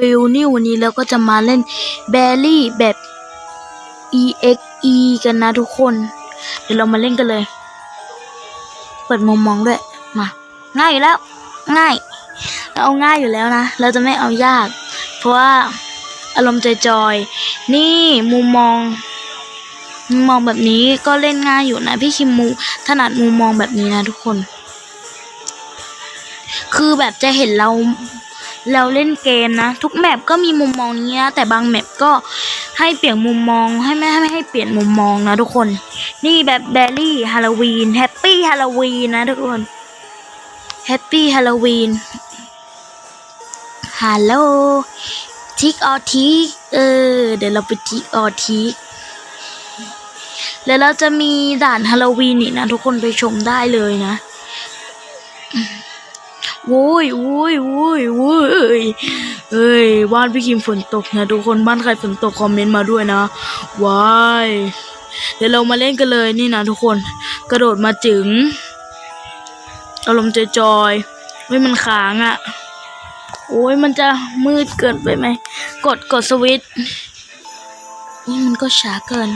บิลนี่วันนี้เราก็จะมาเล่นแบรี่แบบ EXE กันนะทุกคน เดี๋ยวเรามาเล่นกันเลย เปิดมุมมองด้วย มา ง่ายอยู่แล้ว ง่าย เราเอาง่ายอยู่แล้วนะ เราจะไม่เอายาก เพราะว่าอารมณ์ใจจอย นี่มุมมอง มุมมองแบบนี้ก็เล่นง่ายอยู่นะ พี่คิมมูถนัดมุมมองแบบนี้นะทุกคน คือแบบจะเห็นเรา เราเล่นเกมนะ ทุกแมปก็มีมุมมองนี้นะ แต่บางแมปก็ให้เปลี่ยนมุมมองให้ไม่ให้ให้เปลี่ยนมุมมองนะทุกคน นี่แบบแบลลี่ฮาโลวีนแฮปปี้ฮาโลวีนนะทุกคนแฮปปี้ฮาโลวีนฮัลโหลทิกออทิกเออเดี๋ยวเราไปทิกออทิกแล้วเราจะมีด่านฮาโลวีนอีกนะ ทุกคนไปชมได้เลยนะ โว้ยโว้ยโว้ยโว้ยเอ้ยบ้านพี่คิมฝนตกนะทุกคนบ้านใครฝนตกคอมเมนต์มาด้วยนะว้ายเดี๋ยวเรามาเล่นกันเลยนี่นะทุกคน กระโดดมาจึงอารมณ์จอยๆไม่มันค้างอะ่ะ โอ้ยมันจะมืดเกินไปไหม กดกดสวิตช์นี่มันก็ช้าเกิน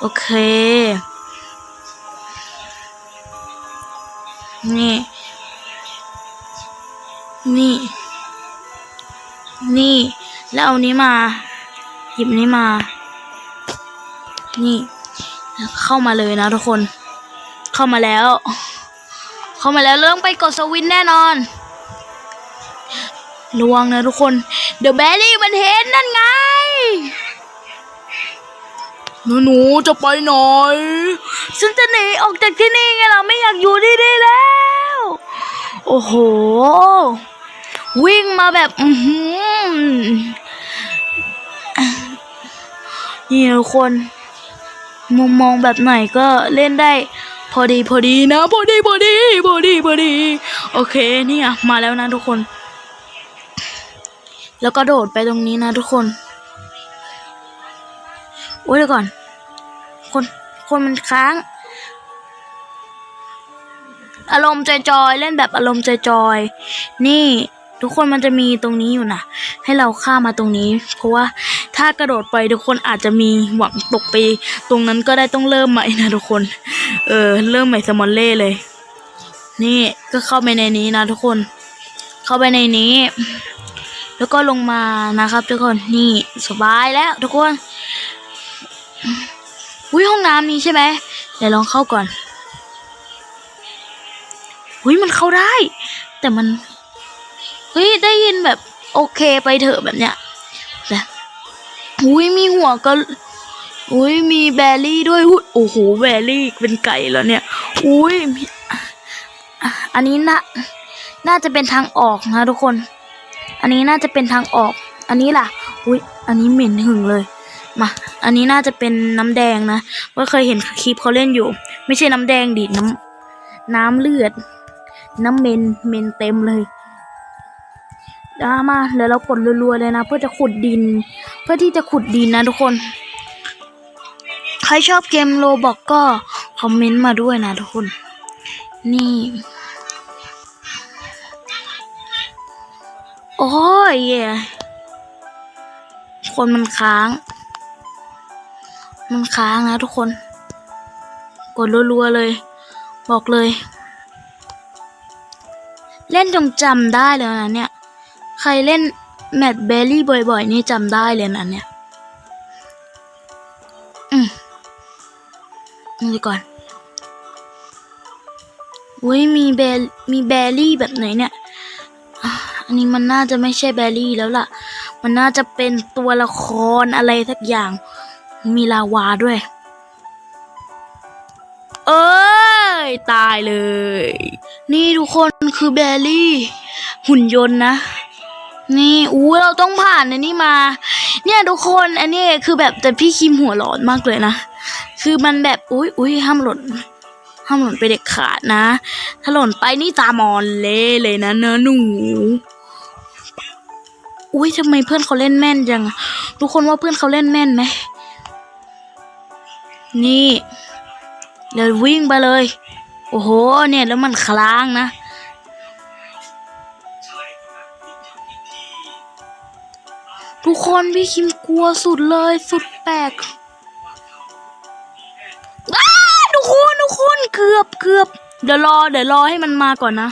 โอเค นี่ นี่ นี่ แล้วเอานี้มา หยิบนี้มา นี่แล้วเข้ามาเลยนะทุกคน เข้ามาแล้ว เข้ามาแล้วเริ่มไปกดสวิตช์แน่นอนระวังนะทุกคน เดี๋ยวแบรี่มันเห็นนั่นไง หนูหนูจะไปไหนฉันจะหนีออกจากที่นี่ไงล่ะไม่อยากอยู่ที่นี่แล้ว โอ้โห วิ่งมาแบบอือหือนี่ทุกคนมุมมองแบบไหนก็เล่นได้ พอดีพอดีนะพอดีพอดีพอดีพอดี โอเคนี่อะมาแล้วนะทุกคน แล้วก็โดดไปตรงนี้นะทุกคนโอ้ยเดี๋ยวก่อน คนคนมันค้าง อารมณ์จอยๆเล่นแบบอารมณ์จอยๆนี่ ทุกคนมันจะมีตรงนี้อยู่นะให้เราข้ามมาตรงนี้ เพราะว่าถ้ากระโดดไปทุกคนอาจจะมีหวังตกไป ตรงนั้นก็ได้ต้องเริ่มใหม่นะทุกคน เออ เริ่มใหม่สมอลเล่เลย นี่ก็เข้าไปในนี้นะทุกคน เข้าไปในนี้ แล้วก็ลงมานะครับ ทุกคนนี่สบายแล้ว ทุกคนอุ้ยห้องน้ำนี้ใช่ไหมเดี๋ยวลองเข้าก่อนอุ้ยมันเข้าได้ แต่มัน เฮ้ยได้ยินแบบโอเคไปเถอะแบบเนี้ยแบบอุ้ยมีหัวก็อุ้ยมีแบรี่ด้วยอุ๊ยโอ้โหแบรี่เป็นไก่แล้วเนี่ยอุ้ยอันนี้น่าน่าจะเป็นทางออกนะทุกคน อันนี้น่าจะเป็นทางออก อันนี้ล่ะอุ้ยอันนี้เหม็นหึงเลยมาอันนี้น่าจะเป็นน้ำแดงนะว่าเคยเห็นคลิปเขาเล่นอยู่ ไม่ใช่น้ำแดงดิน้ำน้ำเลือด น้ำเมนเมนเต็มเลย ดี๋ยวมาเดี๋ยวเรากดรัวๆเลยนะ เพื่อจะขุดดิน เพื่อที่จะขุดดินนะทุกคน ใครชอบเกมโลบอกก็คอมเมนต์มาด้วยนะทุกคน นี่ โอ้ยคนมันค้าง มันค้างนะทุกคน กดรัวๆเลย บอกเลย เล่นจงจำได้เลยนะเนี่ย ใครเล่นแมทเบลลี่บ่อยๆ นี่จำได้เลยนะเนี่ย อืมนี่ก่อนอุ้ยมีเบลมีแบลลี่แบบไหนเนี่ย อันนี้มันน่าจะไม่ใช่แบลลี่แล้วล่ะ มันน่าจะเป็นตัวละครอะไรสักอย่าง มีลาวาด้วย เอ้ย ตายเลย นี่ทุกคนคือแบลลี่ หุ่นยนต์นะ นี่อู้เราต้องผ่านอันนี้มา เนี่ยทุกคนอันนี้คือแบบแต่พี่คิมหัวร้อนมากเลยนะ คือมันแบบอุ้ยอุ้ยห้ามหล่นห้ามหล่นไปเด็ดขาดนะ ถ้าหล่นไปนี่ตามอนเละเลยนะเนอะหนู อุ้ยทำไมเพื่อนเขาเล่นแม่นจัง ทุกคนว่าเพื่อนเขาเล่นแม่นไหม นี่เดี๋ยววิ่งไปเลย โอ้โห เนี่ยแล้วมันคลางนะ ทุกคนพี่คิมกลัวสุดเลย สุดแปลกทุกคนทุกคนเกือบเกือบเดี๋ยวรอ เดี๋ยวรอให้มันมาก่อนนะ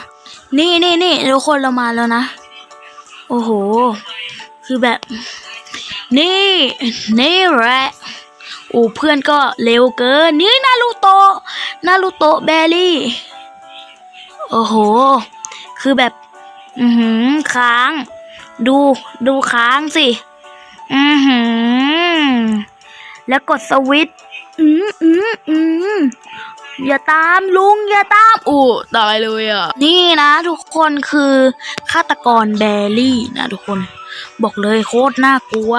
นี่นี่นี่ทุกคนเรามาแล้วนะ โอ้โห คือแบบ นี่นี่แหละโอ้เพื่อนก็เร็วเกิน นี่นารูโตะนารูโตะแบรี่ โอ้โห คือแบบ อือหือค้าง ดูดูค้างสิ อือหือ แล้วกดสวิตช์อืมอืมอืมอย่าตามลุงอย่าตามอู้ตายเลยอะ นี่นะทุกคนคือฆาตกรแบรี่นะทุกคน บอกเลยโคตรน่ากลัว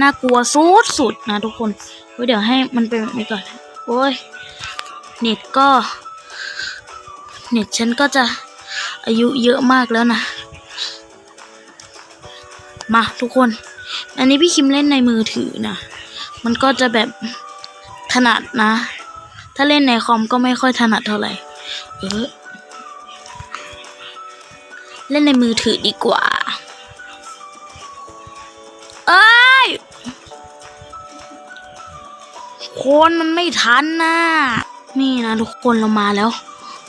น่ากลัวสุดสุดนะทุกคนเฮ้ยเดี๋ยวให้มันเป็นแบบนี้ก่อน โอ้ย เน็ตก็ เน็ตฉันก็จะอายุเยอะมากแล้วนะ มาทุกคน อันนี้พี่คิมเล่นในมือถือนะ มันก็จะแบบถนัดนะ ถ้าเล่นในคอมก็ไม่ค่อยถนัดเท่าไหร่ เออ เล่นในมือถือดีกว่า เอ้ย คนมันไม่ทันนะ นี่นะทุกคนเรามาแล้ว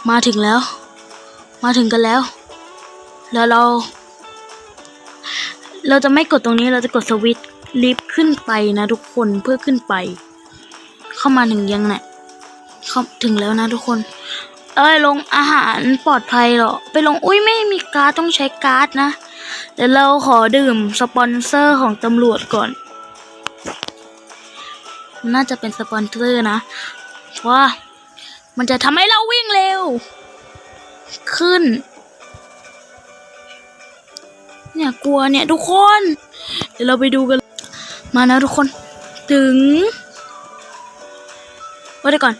มาถึงแล้ว มาถึงกันแล้ว แล้วเรา เราจะไม่กดตรงนี้เราจะกดสวิตช์ลิฟต์ขึ้นไปนะทุกคนเพื่อขึ้นไป เข้ามาถึงยังเนี่ยเข้าถึงแล้วนะทุกคน เอ้ยลงอาหารปลอดภัยเหรอ ไปลงอุ้ยไม่มีการ์ดต้องใช้การ์ดนะเดี๋ยวเราขอดื่มสปอนเซอร์ของตำรวจก่อน น่าจะเป็นสปอนเซอร์นะเพราะว่ามันจะทำให้เราวิ่งเร็ว ขึ้น เนี่ยกลัวเนี่ยทุกคน เดี๋ยวเราไปดูกัน มานะทุกคน ถึงว่าเดี๋ยวก่อน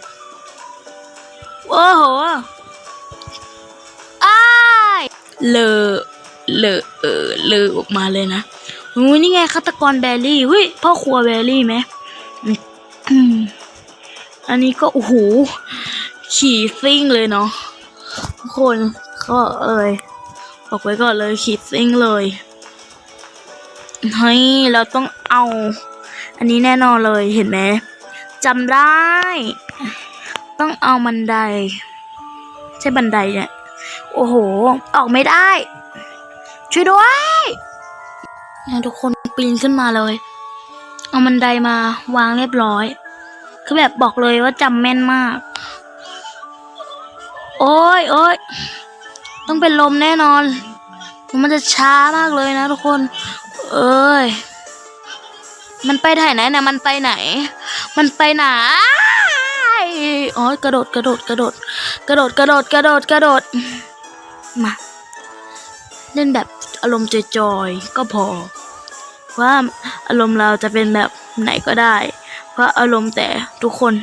โอ้โหอ้ายเลอเลอเออเลอออกมาเลยนะอุ้ยนี่ไงฆาตกรแบลลี่เฮ้ยพ่อครัวแบลลี่ไหมอืมอืมอันนี้ก็โอ้โหขี่ซิ่งเลยเนาะทุกคนก็เอ่ย บอกไว้ก่อนเลยขี่ซิ่งเลยเฮ้ยเราต้องเอา อันนี้แน่นอนเลยเห็นไหมจำได้ ต้องเอาบันได ใช่บันไดเนี่ยโอ้โห ออกไม่ได้ ช่วยด้วยนี่ยทุกคนปีนขึ้นมาเลย เอาบันไดมาวางเรียบร้อย คือแบบบอกเลยว่าจำแม่นมาก โอ้ยโอ้ย ต้องเป็นลมแน่นอน มันจะช้ามากเลยนะทุกคน เอ้ย มันไปไหนไหนนะมันไปไหน มันไปไหนอ๋อกระโดดกระโดดกระโดด กระโดดกระโดดกระโดดกระโดด มา เล่นแบบอารมณ์จอยๆก็พอ ว่าอารมณ์เราจะเป็นแบบไหนก็ได้ เพราะอารมณ์แต่ทุกคน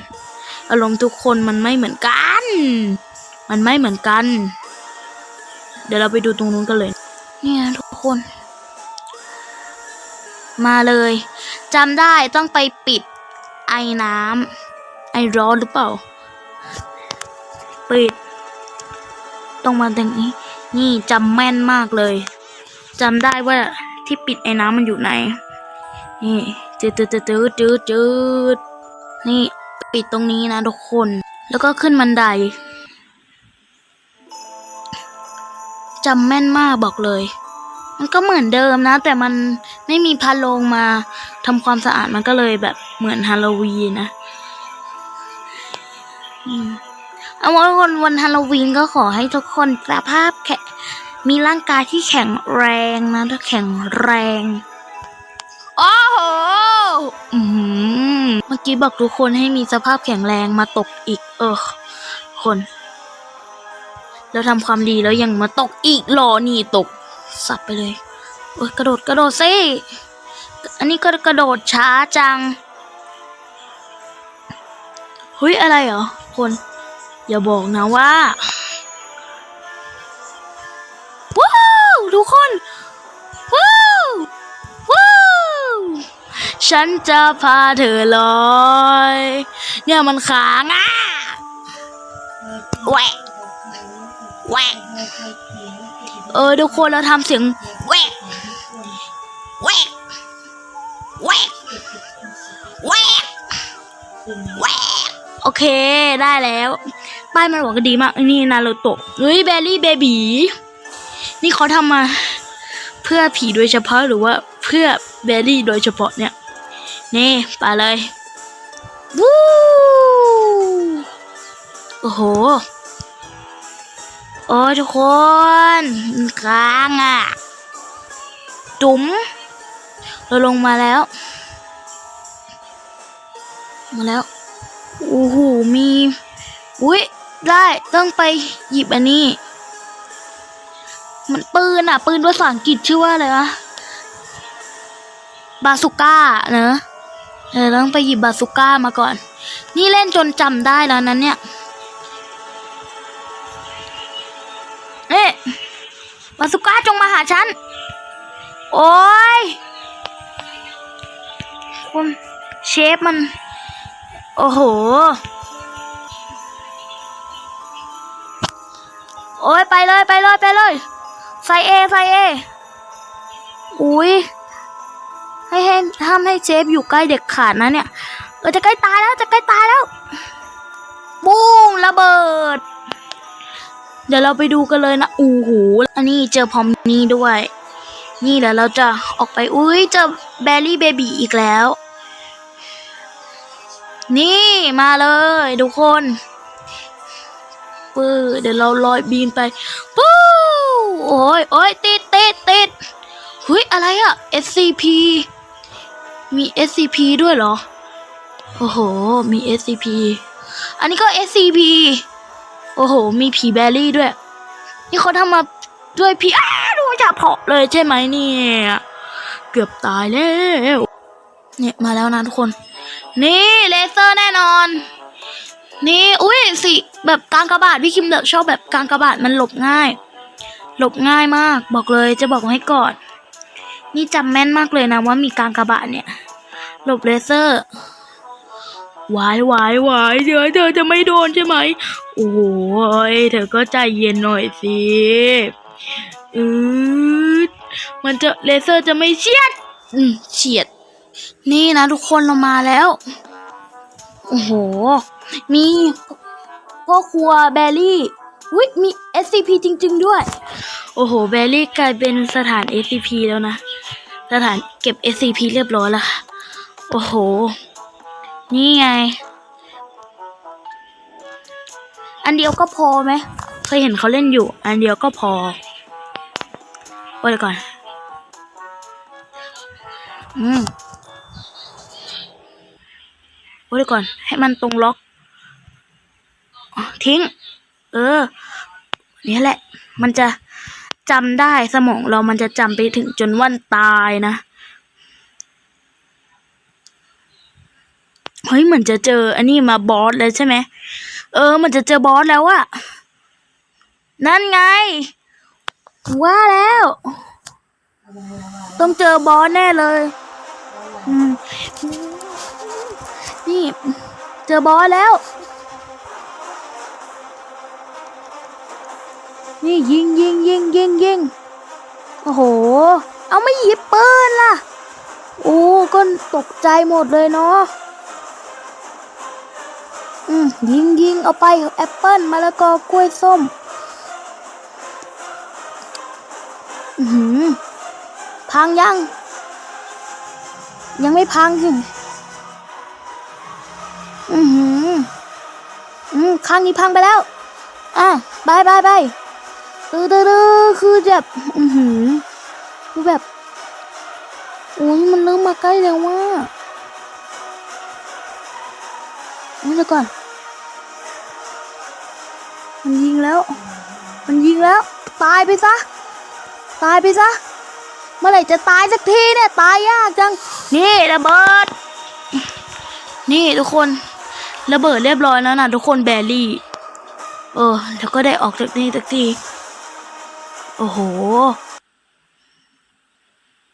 อารมณ์ทุกคนมันไม่เหมือนกัน มันไม่เหมือนกัน เดี๋ยวเราไปดูตรงนู้นกันเลย เนี่ยทุกคน มาเลยจำได้ต้องไปปิดไอ้น้ำไอร้อนหรือเปล่า ปิดต้องมาตรงนี้ นี่จำแม่นมากเลยจำได้ว่าที่ปิดไอ้น้ำมันอยู่ไหน นี่จืดจืดจืดจืดจืดจืดนี่ ปิดตรงนี้นะทุกคน แล้วก็ขึ้นบันได จำแม่นมากบอกเลย มันก็เหมือนเดิมนะ แต่มันไม่มีพัดลงมาทำความสะอาดมันก็เลยแบบเหมือนฮาโลวีนนะอืมเอาว่าวันวันฮาโลวีนก็ขอให้ทุกคนสภาพแข็งมีร่างกายที่แข็งแรงนะถ้าแข็งแรงโอ้โหอืมเมื่อกี้บอกทุกคนให้มีสภาพแข็งแรงมาตกอีก เออ คน แล้วทำความดีแล้วยังมาตกอีกหรอนี่ตก สับไปเลยโอ้ยกระโดดกระโดดสิอันนี้ก็กระโดดช้าจังเฮ้ยอะไรเหรอคน อย่าบอกนะว่าว้าวทุกคนว้าวว้าวฉันจะพาเธอลอย เนี่ยมันค้างอะแหวะ แวกเออทุกคนเราทำเสียงแวกแวกแวกแวกแวกโอเคได้แล้วป้ายมันหวังก็ดีมากนี่นารูโตะเฮ้ยเบลลี่เบบีนี่เขาทำมา เพื่อผีโดยเฉพาะหรือว่าเพื่อเบลลี่โดยเฉพาะเนี่ย นี่ไปเลยวู้โอ้โห โอ้ยทุกคนค้างอะ จุ๋มเราลงมาแล้ว มาแล้ว โอ้โห มี อุ้ยได้ต้องไปหยิบอันนี้ มันปืนอะ ปืนภาษาอังกฤษชื่อว่าอะไรวะ บาสุก้าเนอะเออต้องไปหยิบบาสุก้ามาก่อน นี่เล่นจนจำได้แล้วนั้นเนี่ย เอ๊ะบาสุก้าจงมาหาฉัน โอ้ยคุณเชฟมัน โอ้โห โอ้ยไปเลยไปเลยไปเลย ใส่เอใส่เอ อุ้ยให้ให้ห้ามให้เชฟอยู่ใกล้เด็กขาดนะเนี่ย เออจะใกล้ตายแล้วจะใกล้ตายแล้ว บูมระเบิด เดี๋ยวเราไปดูกันเลยนะโอ้โหอันนี้เจอพรอมนี่ด้วย นี่เดี๋ยวเราจะออกไปอุ้ยเจอแบลลี่เบบีอีกแล้ว นี่มาเลยทุกคนปื้อเดี๋ยวเราลอยบีนไปปู้โอ้ยโอ้ยติดติดติดเฮ้ยอะไรอะ SCP มี SCP ด้วยเหรอ โอ้โห มี SCP อันนี้ก็ SCP โอ้โห มีผีแบรี่ด้วย นี่เขาทำมาด้วยผีอ้าดูจะเพาะเลยใช่ไหมเนี่ย เกือบตายแล้ว เนี่ยมาแล้วนะทุกคน นี่เลเซอร์แน่นอน นี่อุ้ยสิแบบกางกระบาดพี่คิมเดอะชอบแบบกางกระบาดมันหลบง่าย หลบง่ายมาก บอกเลยจะบอกให้ก่อน นี่จำแม่นมากเลยนะว่ามีกางกระบาดเนี่ย หลบเลเซอร์ วายวายวายเดี๋ยวเธอจะไม่โดนใช่ไหม โอ้ยเธอก็ใจเย็นหน่อยสิอืดมันจะเลเซอร์จะไม่เฉียด อืมเฉียด นี่นะทุกคนเรามาแล้ว โอ้โห มีพ่อครัวแบลลี่วิมี SCP จริง ๆ ด้วย โอ้โห แบลลี่กลายเป็นสถาน SCP แล้วนะ สถานเก็บ SCP เรียบร้อยแล้วค่ะโอ้โห นี่ไง อันเดียวก็พอไหม เคยเห็นเขาเล่นอยู่ อันเดียวก็พอโอ้ยก่อน อืมโอ้ยก่อน ให้มันตรงล็อกอทิ้ง เออ นี่แหละ มันจะจำได้สมองเรามันจะจำไปถึงจนวันตายนะ เฮ้ยเหมือนจะเจอ อันนี้มาบอสเลยใช่ไหมเออ มันจะเจอบอสแล้วอะนั่นไง ว่าแล้ว ต้องเจอบอสแน่เลยนี่ เจอบอสแล้ว นี่ยิงยิงยิงยิงยิงโอ้โห เอาไม่หยิบปืนล่ะ โอ้ก็ตกใจหมดเลยเนาะ ยิงยิงเอาไปแอปเปิ้ลมะละกอกล้วยส้มอือหือพังยัง ยังไม่พังสิอือหืออืมข้างนี้พังไปแล้ว อะบายบายบายตือตือตือคือแบบอือหือคือแบบโอ้ยมันเริ่มมาใกล้แล้วว่านี่เดี๋ยวก่อน งแล้ว มันยิงแล้ว ตายไปซะ ตายไปซะ เมื่อไหร่จะตายสักทีเนี่ย ตายยากจัง นี่ระเบิด นี่ทุกคน ระเบิดเรียบร้อยแล้วนะทุกคนแบรี่ เออ แล้วก็ได้ออกจากนี่สักที โอ้โห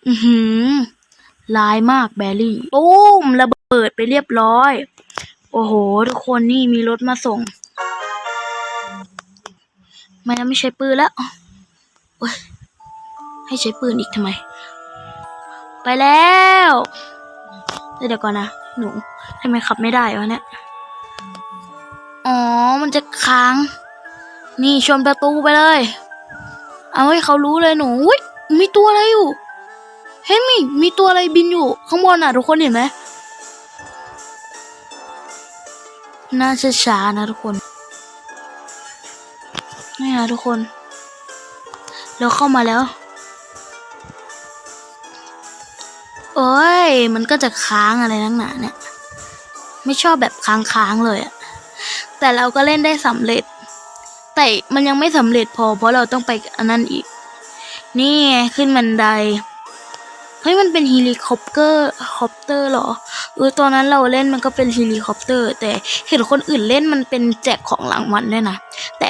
อือหือลายมากแบรี่ ตุ้มระเบิดไปเรียบร้อย โอ้โห ทุกคนนี่มีรถมาส่ง ไม่ไม่ใช้ปืนแล้วโอ๊ยให้ใช้ปืนอีกทำไม ไปแล้ว เดี๋ยวก่อนนะ หนูทำไมขับไม่ได้วะเนี่ย อ๋อ มันจะค้าง นี่ชนประตูไปเลย เอาให้เขารู้เลยหนูอุ๊ยมีตัวอะไรอยู่เห็นมีมีตัวอะไรบินอยู่ ข้างบนอะ ทุกคนเห็นไหมน่าจะช้านะทุกคน นะทุกคน เราเข้ามาแล้ว โอ้ย มันก็จะค้างอะไรนักหนาเนี่ย ไม่ชอบแบบค้างๆเลยอะแต่เราก็เล่นได้สำเร็จ แต่มันยังไม่สำเร็จพอ เพราะเราต้องไปอันนั้นอีก นี่ไงขึ้นบันได เฮ้ยมันเป็นเฮลิคอปเตอร์คอปเตอร์เหรอเออตอนนั้นเราเล่นมันก็เป็นเฮลิคอปเตอร์ แต่เห็นคนอื่นเล่นมันเป็นแจกของรางวัลด้วยนะแต่